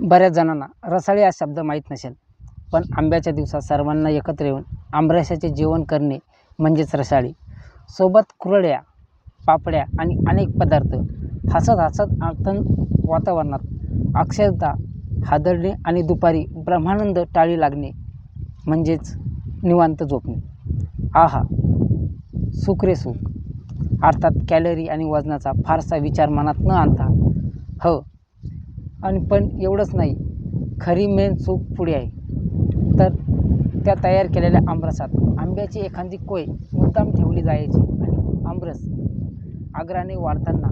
बऱ्याच जणांना रसाळी हा शब्द माहीत नसेल. पण आंब्याच्या दिवसात सर्वांना एकत्र येऊन आंबरसाचे जेवण करणे म्हणजेच रसाळी. सोबत कुरड्या पापड्या आणि अनेक पदार्थ हसत हसत आतन वातावरणात अक्षरता हादरणे आणि दुपारी ब्रह्मानंद टाळी लागणे म्हणजेच निवांत झोपणे. आहा सुख रे सुख. अर्थात कॅलरी आणि वजनाचा फारसा विचार मनात न आणता हो आणि पण एवढंच नाही. खरी मेन चूक पुढे आहे. तर त्या तयार केलेल्या आमरसात आंब्याची एखादी कोय मुद्दाम ठेवली जायची आणि आमरस आग्राने वाढताना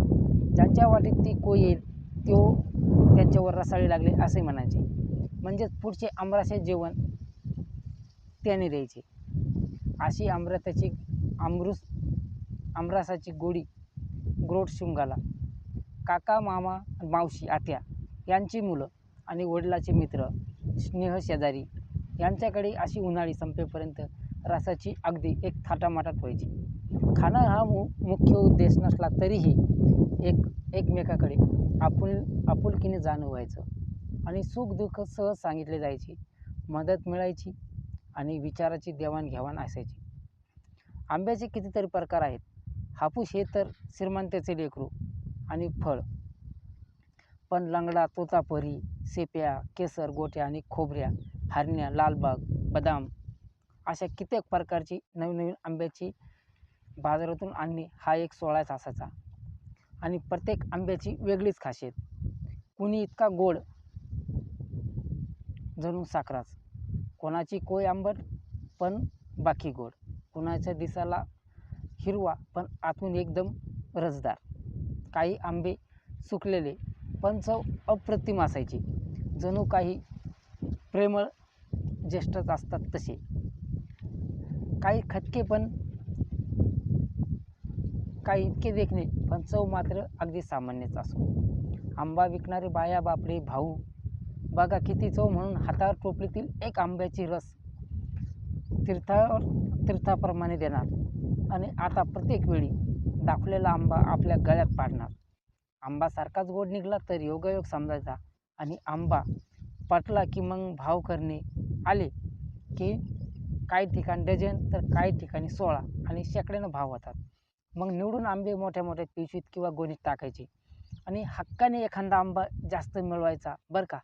ज्यांच्या वाटेत ती कोय येईल तो त्यांच्यावर रसाळी लागले असे म्हणायचे. म्हणजेच पुढचे आमरसाचे जेवण त्याने द्यायचे. अशी आमरताची आमरूस आमरासाची गोडी गोड शृंगाला. काका मामा मावशी आत्या यांची मुलं आणि वडिलाचे मित्र स्नेह शेजारी यांच्याकडे अशी उन्हाळी संपेपर्यंत रसाची अगदी एक थाटामाटात व्हायची. खाणं हा मु मुख्य उद्देश नसला तरीही एक एकमेकाकडे आपुल आपुलकीने जाणं व्हायचं आणि सुख दुःख सहज सांगितले जायचे. मदत मिळायची आणि विचाराची देवाणघेवाण असायची. आंब्याचे कितीतरी प्रकार आहेत. हापूस हे तर श्रीमंताचे लेकरू आणि फळ पण लंगडा तोतापरी सेप्या केसर गोट्या आणि खोबऱ्या हरण्या लालबाग बदाम अशा कित्येक प्रकारची नवीन नवीन आंब्याची बाजारातून आणणे हा एक सोहळाच असायचा. आणि प्रत्येक आंब्याची वेगळीच खासियत. कुणी इतका गोड जणू साखराच. कोणाची कोय आंबट पण बाकी गोड. कुणाच्या दिसाला हिरवा पण आतून एकदम रसदार. काही आंबे सुकलेले पण चव अप्रतिम असायची. जणू काही प्रेमळ ज्येष्ठच असतात तसे. काही खटके पण काही इतके देखणे पण चव मात्र अगदी सामान्यच असो. आंबा विकणारे बाया बापडे भाऊ. बघा किती चव म्हणून हातावर टोपलीतील एक आंब्याची रस तीर्थावर तीर्थाप्रमाणे देणार आणि आता प्रत्येक वेळी दाखवलेला आंबा आपल्या गळ्यात पाडणार. आंबा सारखाच गोड निघाला तर योगायोग समजायचा. आणि आंबा पटला की मग भाव करणे आले की काही ठिकाणी डझन तर काही ठिकाणी सोळा आणि शेकड्यानं भाव होतात. मग निवडून आंबे मोठ्या मोठ्या पिशवीत किंवा गोणीत टाकायचे. आणि हक्काने एखादा आंबा जास्त मिळवायचा बरं का?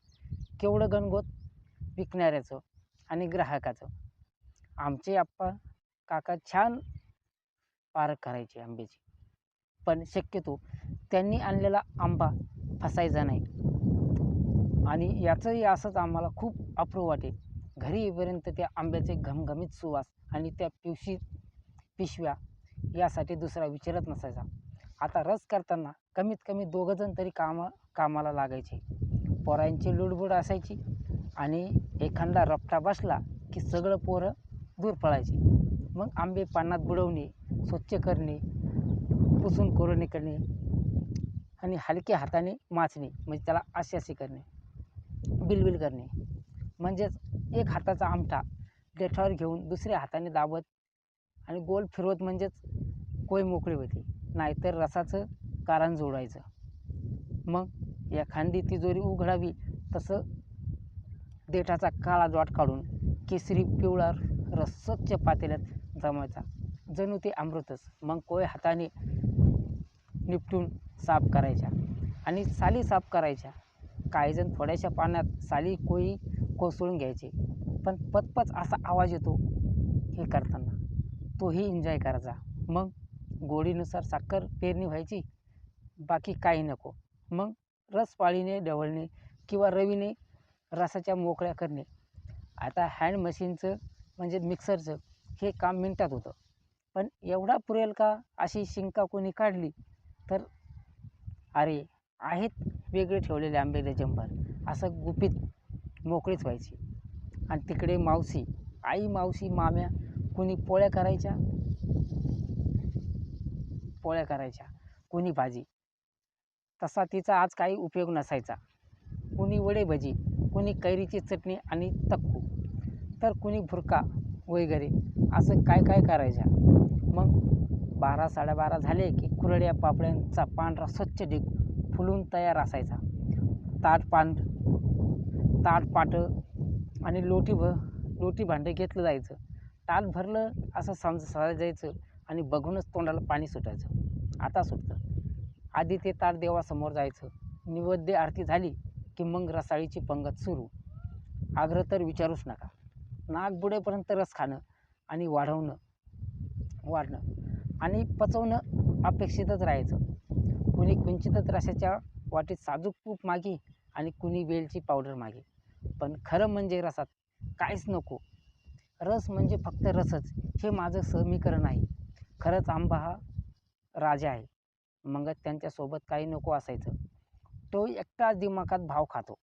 केवढं गणगोत? विकणाऱ्याचं आणि ग्राहकाचं. आमचे आप्पा काका छान पारख करायचे आंब्याची. पण शक्यतो त्यांनी आणलेला आंबा फसायचा नाही. आणि याचंही असंच आम्हाला खूप अप्रूव वाटे घरी येईपर्यंत त्या आंब्याचे घमघमीत सुवास आणि त्या पिवशी पिशव्या यासाठी दुसरा विचारत नसायचा. आता रस करताना कमीत कमी दोघंजण तरी कामा कामाला लागायचे. पोरांची लुडबुड असायची आणि एखादा रपटा बसला की सगळं पोरं दूर पळायचे. मग आंबे पानात बुडवणे स्वच्छ करणे पुसून कोरणे करणे. आणि हलक्या हाताने माचणे. म्हणजे त्याला असे असे करणे. बिलबिल करणे. म्हणजेच एक हाताचा आमठा देठावर घेऊन दुसऱ्या हाताने दाबत आणि गोल फिरवत म्हणजेच कोय मोकळी होती. नाहीतर रसाचं कारण जोडायचं. मग एखादी तिजोरी उघडावी तसं देठाचा काळा डॉट काढून केसरी पिवळा रस स्वच्छ पातेल्यात जमायचा जणू ते अमृतच. मग कोय हाताने निपटून साफ करायच्या आणि साली साफ करायच्या. काहीजण थोड्याशा पाण्यात साली कोळी कोसळून घ्यायचे पण पचपच असा आवाज येतो हे करताना. तोही एन्जॉय करायचा मग गोडीनुसार साखर पेरणी व्हायची? बाकी काही नको. मग रसपाळीने ढवळणे किंवा रवीने रसाच्या मोकळ्या करणे. आता हँड मशीनचं म्हणजे मिक्सरचं हे काम मिनटात होतं. पण एवढा पुरेल का अशी शिंका कोणी काढली? तर अरे आहेत वेगळे ठेवलेले आंबे जंभर असं गुपित मोकळीच व्हायची. आणि तिकडे मावशी आई मावशी माम्या कुणी पोळ्या करायच्या? पोळ्या करायच्या. कुणी भाजी? तसा तिचा आज काही उपयोग नसायचा. कुणी वडे भजी कुणी कैरीची चटणी आणि तक्कू. तर कुणी भुरका वगैरे. असं काय काय करायच्या? मग बारा साडेबारा झाले की कुरड्या पापड्यांचा पांढरा स्वच्छ ढीग फुलून तयार असायचा. ताट पांढ ताट पाटं आणि लोटी भ लोटी भांडे घेतलं जायचं. ताट भरलं असं समज जायचं आणि बघूनच तोंडाला पाणी सुटायचं. आता सुटतं. आधी ते ताट देवासमोर जायचं. निवेद्य आरती झाली की मग रसाळीची पंगत सुरू. आग्रह तर विचारूच नका. नाक रस खाणं आणि वाढवणं वाढणं. आणि पचवणं अपेक्षितच राहायचं. कुणी कुंचितच रसाच्या वाटेत साजूक तूप मागे आणि कुणी वेलची पावडर मागे. पण खरं म्हणजे रसात काहीच नको. रस म्हणजे फक्त रसच. हे माझं समीकरण आहे. खरंच आंबा हा राजा आहे. मग त्यांच्यासोबत काही नको असायचं. तो एकटाच दिमाखात भाव खातो.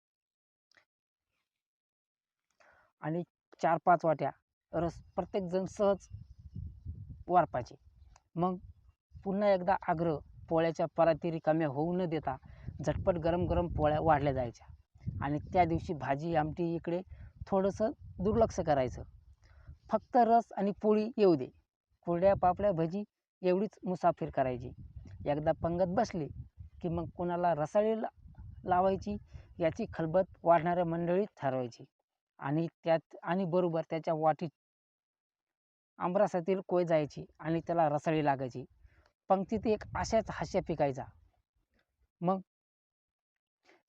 आणि चार पाच वाट्या रस प्रत्येकजण सहज वारपाचे. मग पुन्हा एकदा आग्रह पोळ्याच्या पराती रिकाम्या होऊ न देता झटपट गरम गरम पोळ्या वाढल्या जायच्या. आणि त्या दिवशी भाजी आमटी इकडे थोडंसं दुर्लक्ष करायचं. फक्त रस आणि पोळी येऊ दे. कुरड्या पापड्या भजी एवढीच मुसाफिर करायची. एकदा पंगत बसली की मग कोणाला रसाळी ला लावायची याची खलबत वाढणाऱ्या मंडळीत ठरवायची. आणि त्यात आणि बरोबर त्याच्या वाटीत आमरासातील कोय जायची आणि त्याला रसाळी लागायची. पंक्तीत एक अशाच हास्य पिकायचा. मग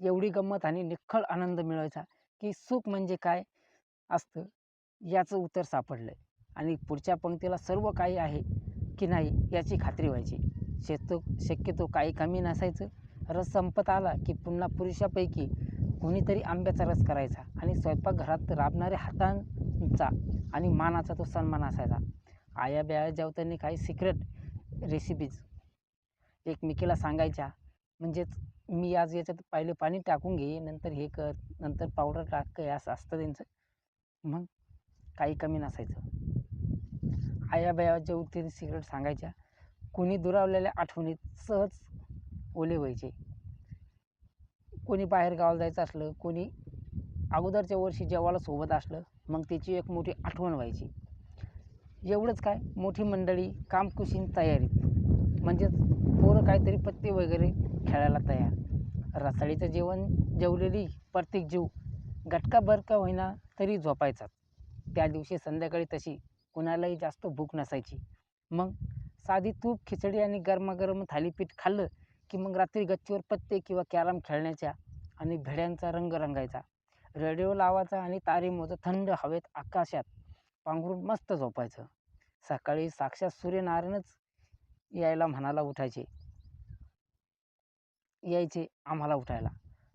एवढी गंमत आणि निखळ आनंद मिळायचा की सुख म्हणजे काय असतं याचं उत्तर सापडलं आणि पुढच्या पंक्तीला सर्व काही आहे की नाही याची खात्री व्हायची. शेतो शक्यतो काही कमी नसायचं. रस संपत आला की पुन्हा पुरुषापैकी कोणीतरी आंब्याचा रस करायचा आणि स्वयंपाकघरात राबणाऱ्या हातांचा आणि मानाचा तो सन्मान असायचा. आया ब्या जेवताना काही सिक्रेट रेसिपीज एकमेकीला सांगायच्या. म्हणजेच मी आज याच्यात पहिले पाणी टाकून घे नंतर हे कर नंतर पावडर टाक हे असं असतं त्यांचं. मग काही कमी नसायचं. आया बया जेवते सिक्रेट सांगायच्या. कोणी दुरावलेल्या आठवणीत सहज ओले व्हायचे. कोणी बाहेर गावाला जायचं असलं कोणी अगोदरच्या वर्षी जेवायला सोबत असलं मग त्याची एक मोठी आठवण व्हायची. एवढंच काय मोठी मंडळी कामकुशीन तयारीत. म्हणजेच पोरं काहीतरी पत्ते वगैरे खेळायला तयार. रसाळीचं जेवण जेवलेली प्रत्येक जीव. गटका बरका होईना तरी झोपायचा. त्या दिवशी संध्याकाळी तशी कुणालाही जास्त भूक नसायची. मग साधी तूप खिचडी आणि गरमागरम थालीपीठ खाल्लं की मग रात्री गच्चीवर पत्ते किंवा कॅरम खेळण्याच्या आणि भेड्यांचा रंग रंगायचा. रेडिओ लावायचा आणि तारे मोजत थंड हवेत आकाशात पांघरून मस्त झोपायचं. सकाळी साक्षात सूर्यनारायणच यायला म्हणाला उठायचे. यायचे आम्हाला उठायला.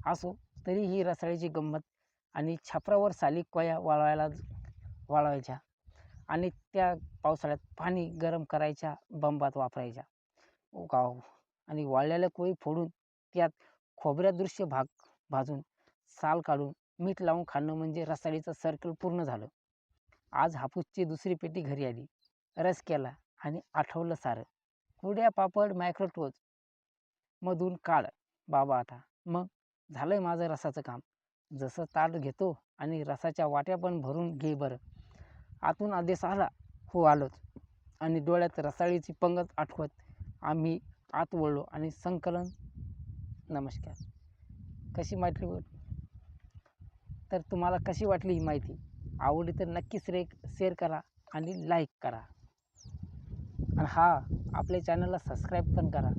असो तरी ही रसाळीची गंमत आणि छपरावर साली कोया वाळवायला वाळवायच्या आणि त्या पावसाळ्यात पाणी गरम करायच्या बंबात वापरायच्या. गाव आणि वाळलेल्या कोळी फोडून त्यात खोबऱ्या दृश्य भाग भाजून साल काढून मीठ लावून खाणं म्हणजे रसाळीचं सर्कल पूर्ण झालं. आज हापूसची दुसरी पेटी घरी आली. रस केला आणि आठवलं सारं. कुड्या पापड मायक्रोटोज मधून काढ बाबा आता. मग? झालंय माझं रसाचं काम. जसं ताट घेतो आणि रसाच्या वाट्या पण भरून घे बरं. आतून आदेश आला. हो आलोच. आणि डोळ्यात रसाळीची पंगत आठवत आम्ही आत वळलो आणि संकलन. नमस्कार. कशी वाटली तर तुम्हाला कशी वाटली ही माहिती? आवडली तर नक्कीच रे शेअर करा आणि लाईक करा. आणि हा आपल्या चॅनलला सबस्क्राईब पण करा.